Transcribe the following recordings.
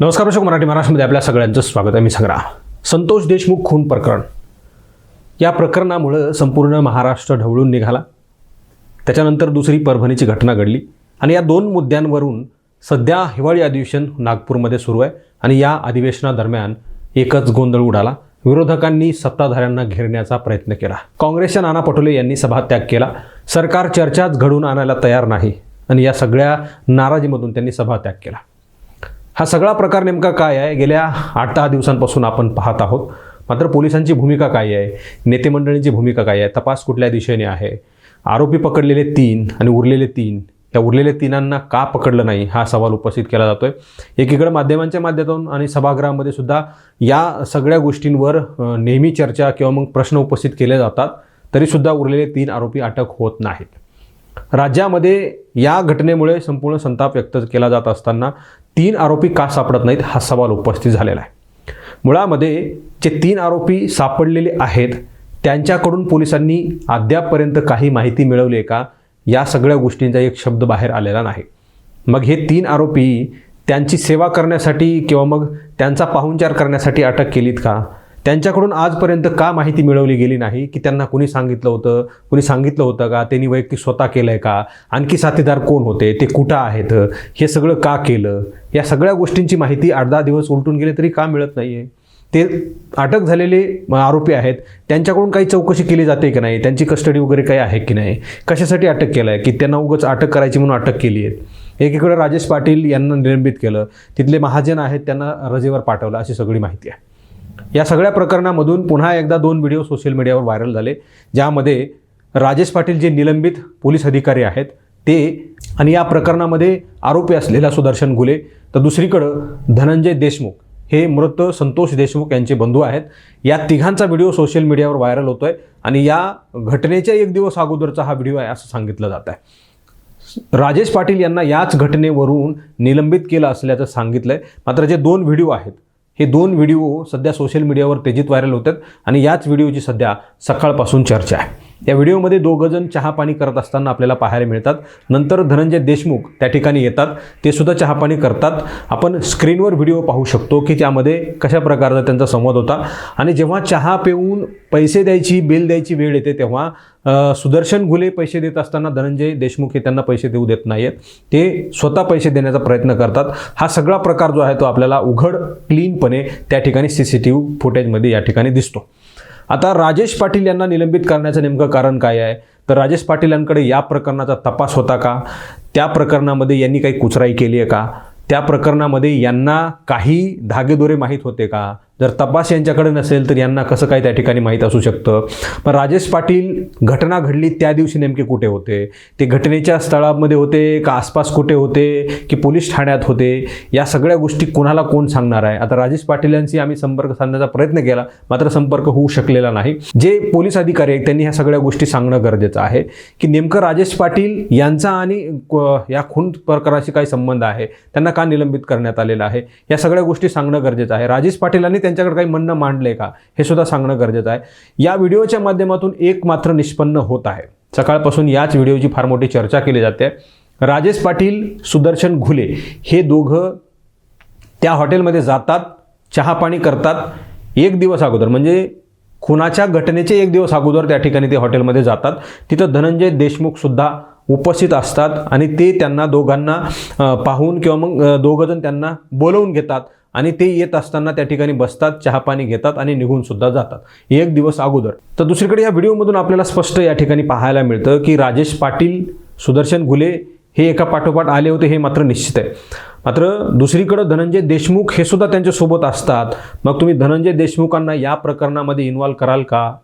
नमस्कार दर्शक मराठी महाराष्ट्रामध्ये आपल्या सगळ्यांचं स्वागत आहे. मी संग्राम संतोष देशमुख खून प्रकरण. या प्रकरणामुळं संपूर्ण महाराष्ट्र ढवळून निघाला. त्याच्यानंतर दुसरी परभणीची घटना घडली. आणि या दोन मुद्द्यांवरून सध्या हिवाळी अधिवेशन नागपूरमध्ये सुरू आहे. आणि या अधिवेशनादरम्यान एकच गोंधळ उडाला. विरोधकांनी सत्ताधाऱ्यांना घेरण्याचा प्रयत्न केला. काँग्रेसच्या नाना पटोले यांनी सभात्याग केला. सरकार चर्चाच घडवून आणायला तयार नाही. आणि या सगळ्या नाराजीमधून त्यांनी सभात्याग केला. हा सगळा प्रकार नेमका काय आहे? गेल्या आठ दहा दिवसांपासून आपण पाहत आहोत. मात्र पोलिसांची भूमिका काय आहे? नेते मंडळींची भूमिका काय आहे? तपास कुठल्या दिशेने आहे? आरोपी पकडलेले तीन आणि उरलेले तीन. या उरलेल्या तिनांना का पकडलं नाही? हा सवाल उपस्थित केला जातोय. एकीकडे माध्यमांच्या माध्यमातून आणि सभागृहामध्ये सुद्धा या सगळ्या गोष्टींवर नेहमी चर्चा किंवा मग प्रश्न उपस्थित केले जातात. तरीसुद्धा उरलेले तीन आरोपी अटक होत नाहीत. राज्यामध्ये या घटनेमुळे संपूर्ण संताप व्यक्त केला जात असताना तीन आरोपी का सापडत नाहीत हा सवाल उपस्थित झालेला आहे. मुळामध्ये जे तीन आरोपी सापडलेले आहेत त्यांच्याकडून पोलिसांनी अद्यापपर्यंत काही माहिती मिळवली आहे का? या सगळ्या गोष्टींचा एक शब्द बाहेर आलेला नाही. मग हे तीन आरोपी त्यांची सेवा करण्यासाठी किंवा मग त्यांचा पाहुणचार करण्यासाठी अटक केलीत का? त्यांच्याकडून आजपर्यंत का माहिती मिळवली गेली नाही? की त्यांना कुणी सांगितलं होतं? कुणी सांगितलं होतं का? त्यांनी वैयक्तिक स्वतः केलं आहे का? आणखी साथीदार कोण होते? ते कुठं आहेत? हे सगळं का केलं? या सगळ्या गोष्टींची माहिती आठ दहा दिवस उलटून गेले तरी का मिळत नाही आहे ते अटक झालेले आरोपी आहेत. त्यांच्याकडून काही चौकशी केली जाते की नाही? त्यांची कस्टडी वगैरे काही आहे की नाही? कशासाठी अटक केलं आहे की त्यांना उगाच अटक करायची म्हणून अटक केली आहे? एकीकडे राजेश पाटील यांना निलंबित केलं. तिथले महाजन आहेत त्यांना रजेवर पाठवलं अशी सगळी माहिती आहे. या सगळ्या प्रकरणामधून पुन्हा एकदा दोन व्हिडिओ सोशल मीडियावर व्हायरल झाले ज्यामध्ये राजेश पाटील जे निलंबित पोलीस अधिकारी आहेत ते आणि या प्रकरणामध्ये आरोपी असलेला सुदर्शन घुले तर दुसरीकडं धनंजय देशमुख हे मृत संतोष देशमुख यांचे बंधू आहेत. या तिघांचा व्हिडिओ सोशल मीडियावर व्हायरल आहे आणि या घटनेच्या एक दिवस अगोदरचा हा व्हिडिओ आहे असं सांगितलं जात आहे. राजेश पाटील यांना याच घटनेवरून निलंबित केलं असल्याचं सांगितलं आहे मात्र जे दोन व्हिडिओ आहेत हे दोन व्हिडिओ सध्या सोशल मीडियावर तेजीत व्हायरल होतात आणि याच व्हिडिओची सध्या सकाळपासून चर्चा आहे. या व्हिडिओमध्ये दोघंजण चहापाणी करत असताना आपल्याला पाहायला मिळतात. नंतर धनंजय देशमुख त्या ठिकाणी येतात. ते सुद्धा चहापाणी करतात. आपण स्क्रीनवर व्हिडिओ पाहू शकतो की त्यामध्ये कशा प्रकारचा त्यांचा संवाद होता. आणि जेव्हा चहा पिऊन पैसे द्यायची बिल द्यायची वेळ येते तेव्हा सुदर्शन घुले पैसे देत असताना धनंजय देशमुख हे त्यांना पैसे देऊ देत नाहीत ते स्वतः पैसे देण्याचा प्रयत्न करतात. हा सगळा प्रकार जो आहे तो आपल्याला उघड क्लीनपणे त्या ठिकाणी सी सी टी व्ही फुटेजमध्ये या ठिकाणी दिसतो. आता राजेश पाटील यांना निलंबित करण्याचं नेमकं कारण काय आहे? तर राजेश पाटील यांकडे या प्रकरणाचा तपास होता का? त्या प्रकरणामध्ये यांनी काही कुचराई केली आहे का? त्या प्रकरणामध्ये यांना काही धागेदोरे माहीत होते का? जर तपास यांच्याकडे नसेल तर यांना कसं काय त्या ठिकाणी माहीत असू शकतं? पण राजेश पाटील घटना घडली त्या दिवशी नेमके कुठे होते? ते घटनेच्या स्थळामध्ये होते का आसपास कुठे होते की पोलीस ठाण्यात होते? या सगळ्या गोष्टी कोणाला कोण सांगणार आहे? आता राजेश पाटील यांशी आम्ही संपर्क साधण्याचा प्रयत्न केला मात्र संपर्क होऊ शकलेला नाही. जे पोलीस अधिकारी आहेत त्यांनी ह्या सगळ्या गोष्टी सांगणं गरजेचं आहे की नेमकं राजेश पाटील यांचा आणि या खून प्रकाराशी काय संबंध आहे? त्यांना का निलंबित करण्यात आलेलं आहे? या सगळ्या गोष्टी सांगणं गरजेचं आहे. राजेश पाटीलांनी त्यांच्याकडे काही म्हणणं मांडलंय का? हे सुद्धा सांगणं गरजेचं आहे. या व्हिडिओच्या माध्यमातून एक मात्र निष्पन्न होत आहे. सकाळपासून याच व्हिडिओची फार मोठी चर्चा केली जाते. राजेश पाटील सुदर्शन घुले हे दोघं त्या हॉटेलमध्ये जातात चहापाणी करतात. एक दिवस अगोदर म्हणजे खुनाच्या घटनेचे एक दिवस अगोदर त्या ठिकाणी ते हॉटेलमध्ये जातात. तिथं धनंजय देशमुखसुद्धा उपस्थित असतात आणि ते त्यांना दोघांना पाहून किंवा मग दोघंजण त्यांना बोलवून घेतात. आणि ते येत असताना त्या ठिकाणी बसतात चहापाणी घेतात आणि निघून सुद्धा जातात. एक दिवस अगोदर. तर दुसरीकडे या व्हिडिओमधून आपल्याला स्पष्ट या ठिकाणी पाहायला मिळतं की राजेश पाटील सुदर्शन घुले हे एका पाठोपाठ आले होते हे मात्र निश्चित आहे. मात्र दुसरीकडं धनंजय देशमुख हे सुद्धा त्यांच्यासोबत असतात. मग तुम्ही धनंजय देशमुखांना या प्रकरणामध्ये इन्व्हॉल्व कराल का?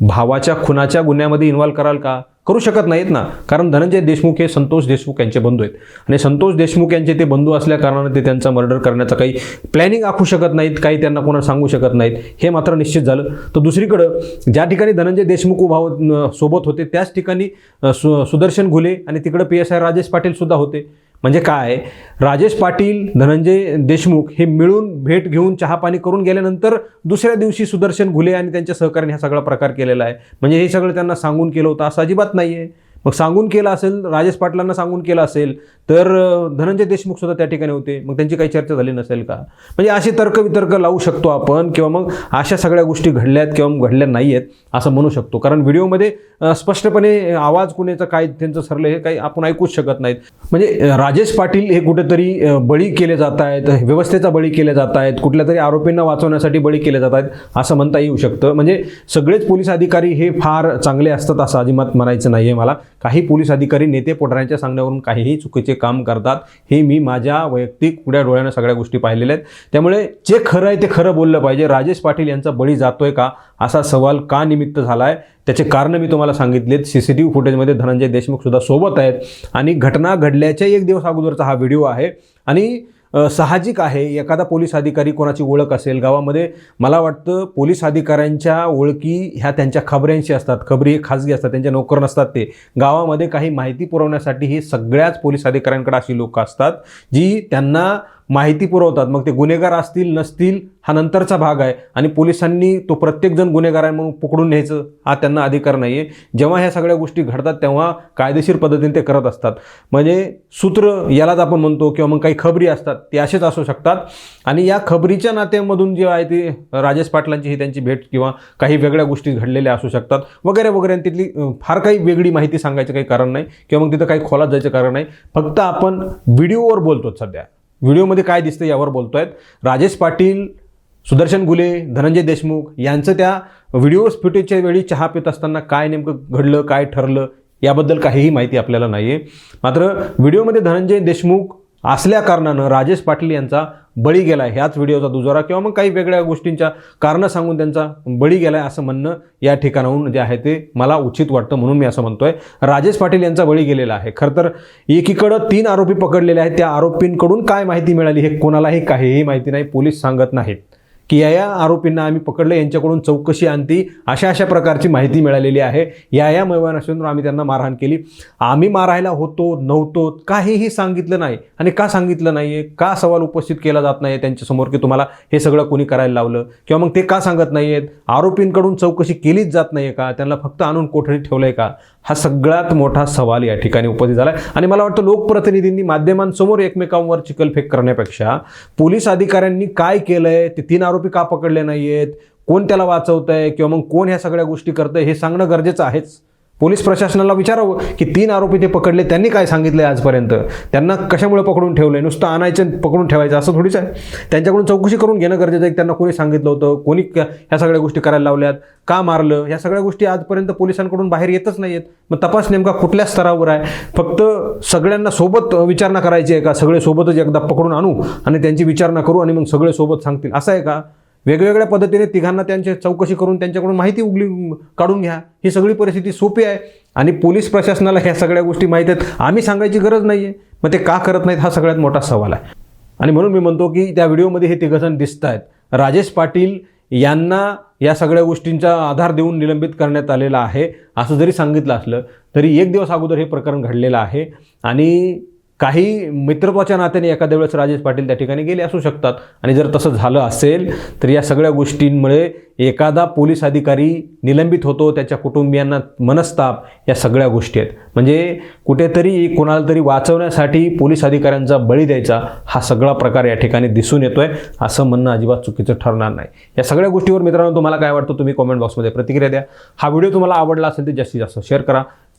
भावाच्या खुनाच्या गुन्ह्यामध्ये इन्व्हॉल्व कराल का? करू शकत नाहीत ना. कारण धनंजय देशमुख हे संतोष देशमुख यांचे बंधू आहेत. आणि संतोष देशमुख यांचे ते बंधू असल्या कारणाने ते त्यांचा मर्डर करण्याचं काही प्लॅनिंग आखू शकत नाहीत काही त्यांना कोणा सांगू शकत नाहीत. हे मात्र निश्चित झालं. तर दुसरीकडं ज्या ठिकाणी धनंजय देशमुख उभा सोबत होते त्याच ठिकाणी सु सुदर्शन घुले आणि तिकडं P S I Rajesh Patil सुद्धा होते. म्हणजे काय? राजेश पाटील धनंजय देशमुख हे मिळून भेट घेऊन चहापाणी करून गेल्यानंतर दुसऱ्या दिवशी सुदर्शन घुले आणि त्यांच्या सहकार्याने हा सगळा प्रकार केलेला आहे. म्हणजे हे सगळं त्यांना सांगून केलं होतं असं अजिबात नाही आहे मग सांगून केलं असेल राजेश पाटलांना सांगून केलं असेल तर धनंजय देशमुख सुद्धा त्या ठिकाणी होते. मग त्यांची काही चर्चा झाली नसेल का? म्हणजे असे तर्कवितर्क लावू शकतो आपण किंवा मग अशा सगळ्या गोष्टी घडल्यात किंवा मग घडल्या नाही आहेत असं म्हणू शकतो. कारण व्हिडिओमध्ये स्पष्टपणे आवाज कुणाचा काय त्यांचं सरलं हे काही आपण ऐकूच शकत नाहीत. म्हणजे राजेश पाटील हे कुठेतरी बळी केले जात आहेत व्यवस्थेचा बळी केले जात आहेत कुठल्या तरी आरोपींना वाचवण्यासाठी बळी केले जात आहेत असं म्हणता येऊ शकतं. म्हणजे सगळेच पोलीस अधिकारी हे फार चांगले असतात असं अजिबात म्हणायचं नाही आहे मला. काही पोलीस अधिकारी नेते पोटाऱ्यांच्या सांगण्यावरून काहीही चुकीचे काम करतात. हे मी माझ्या वैयक्तिक पुढ्या डोळ्यानं सगळ्या गोष्टी पाहिलेल्या आहेत. त्यामुळे जे खरं आहे ते खरं बोललं पाहिजे. राजेश पाटील यांचा बळी जातोय का? असा सवाल का निमित्त झाला आहे त्याचे कारण मी तुम्हाला सांगितलेत. सी सी टी व्ही फुटेजमध्ये धनंजय देशमुख सुद्धा सोबत आहेत. आणि घटना घडल्याच्या एक दिवस अगोदरचा हा व्हिडिओ आहे. आणि साहजिक आहे. एखादा पोलीस अधिकारी कोणाची ओळख असेल गावामध्ये मला वाटतं पोलीस अधिकाऱ्यांच्या ओळखी ह्या त्यांच्या खबऱ्यांशी असतात. खबरी खाजगी असतात त्यांच्या नोकर नसतात ते. गावामध्ये काही माहिती पुरवण्यासाठी हे सगळ्याच पोलीस अधिकाऱ्यांकडे अशी लोकं असतात जी त्यांना माहिती पुरवतात. मग ते गुन्हेगार असतील नसतील हा नंतरचा भाग आहे. आणि पोलिसांनी तो प्रत्येकजण गुन्हेगार आहे म्हणून पकडून न्यायचं हा त्यांना अधिकार नाही आहे जेव्हा ह्या सगळ्या गोष्टी घडतात तेव्हा कायदेशीर पद्धतीने ते करत असतात. म्हणजे सूत्र यालाच आपण म्हणतो किंवा मग काही खबरी असतात ते असेच असू शकतात. आणि या खबरीच्या नात्यामधून जे आहे ते राजेश पाटलांची ही त्यांची भेट किंवा काही वेगळ्या गोष्टी घडलेल्या असू शकतात. वगैरे वगैरे. आणि तिथली फार काही वेगळी माहिती सांगायचं काही कारण नाही किंवा मग तिथं काही खोलात जायचं कारण नाही. फक्त आपण व्हिडिओवर बोलतो सध्या. व्हिडिओमध्ये काय दिसतं यावर बोलतोय. राजेश पाटील सुदर्शन गुले धनंजय देशमुख यांचं त्या व्हिडिओ फुटेजच्या वेळी चहा पित असताना काय नेमकं घडलं काय ठरलं याबद्दल काहीही माहिती आपल्याला नाही आहे मात्र व्हिडिओमध्ये धनंजय देशमुख असल्या कारणानं राजेश पाटील यांचा बळी गेला आहे ह्याच व्हिडिओचा दुजोरा किंवा मग काही वेगळ्या गोष्टींच्या कारणं सांगून त्यांचा बळी गेला आहे असं म्हणणं या ठिकाणाहून जे आहे ते मला उचित वाटतं म्हणून मी असं म्हणतोय. राजेश पाटील यांचा बळी गेलेला आहे. खरं तर एकीकडं तीन आरोपी पकडलेले आहेत. त्या आरोपींकडून काय माहिती मिळाली हे कोणालाही काहीही माहिती नाही. पोलीस सांगत नाहीत. की या या आरोपींना आम्ही पकडलं यांच्याकडून चौकशी आणती अशा अशा प्रकारची माहिती मिळालेली आहे. या या मैवानाशून आम्ही त्यांना मारहाण केली. आम्ही मारायला होतो नव्हतो काहीही सांगितलं नाही. आणि का सांगितलं नाही आहे का सवाल उपस्थित केला जात नाही त्यांच्यासमोर की तुम्हाला हे सगळं कोणी करायला लावलं? किंवा मग ते का सांगत नाही आहेत आरोपींकडून चौकशी केलीच जात नाही का? त्यांना फक्त आणून कोठडीत ठेवलं आहे का? हा सगळ्यात मोठा सवाल या ठिकाणी उपस्थित झाला आहे आणि मला वाटतं लोकप्रतिनिधींनी माध्यमांसमोर एकमेकांवर चिकलफेक करण्यापेक्षा पोलीस अधिकाऱ्यांनी काय केलंय? ते तीन आरोपी का पकडले नाही आहेत कोण त्याला वाचवत आहे किंवा मग कोण ह्या सगळ्या गोष्टी करतंय? हे सांगणं गरजेचं आहेच. पोलीस प्रशासनाला विचारावं की तीन आरोपी ते पकडले त्यांनी काय सांगितलंय आजपर्यंत? त्यांना कशामुळे पकडून ठेवलंय? नुसतं आणायचं आणि पकडून ठेवायचं असं थोडीच आहे. त्यांच्याकडून चौकशी करून घेणं गरजेचं आहे. त्यांना कोणी सांगितलं होतं? कोणी ह्या सगळ्या गोष्टी करायला लावल्यात? का मारलं? ह्या सगळ्या गोष्टी आजपर्यंत पोलिसांकडून बाहेर येतच नाही आहेत मग तपास नेमका कुठल्या स्तरावर आहे? फक्त सगळ्यांना सोबत विचारणा करायची आहे का? सगळे सोबतच एकदा पकडून आणू आणि त्यांची विचारणा करू आणि मग सगळे सोबत सांगतील? असं आहे का? वेगवेगळ्या पद्धतीने तिघांना त्यांची चौकशी करून त्यांच्याकडून माहिती उगली काढून घ्या. ही सगळी परिस्थिती सोपी आहे. आणि पोलीस प्रशासनाला ह्या सगळ्या गोष्टी माहीत आहेत. आम्ही सांगायची गरज नाही आहे मग ते का करत नाहीत हा सगळ्यात मोठा सवाल आहे. आणि म्हणून मी म्हणतो की त्या व्हिडिओमध्ये हे तिघजण दिसत आहेत. राजेश पाटील यांना या सगळ्या गोष्टींचा आधार देऊन निलंबित करण्यात आलेला आहे. असं जरी सांगितलं असलं तरी एक दिवस अगोदर हे प्रकरण घडलेलं आहे. आणि काही मित्रत्वाच्या नात्याने एखाद्या वेळेस राजेश पाटील त्या ठिकाणी गेले असू शकतात. आणि जर तसं झालं असेल तर या सगळ्या गोष्टींमुळे एखादा पोलीस अधिकारी निलंबित होतो त्याच्या कुटुंबियांना मनस्ताप या सगळ्या गोष्टी आहेत. म्हणजे कुठेतरी कोणाला तरी वाचवण्यासाठी पोलीस अधिकाऱ्यांचा बळी द्यायचा हा सगळा प्रकार या ठिकाणी दिसून येतोय. असं म्हणणं अजिबात चुकीचं ठरणार नाही. या सगळ्या गोष्टीवर मित्रांनो तुम्हाला काय वाटतं तुम्ही कॉमेंट बॉक्समध्ये प्रतिक्रिया द्या. हा व्हिडिओ तुम्हाला आवडला असेल तर जास्तीत जास्त शेअर करा.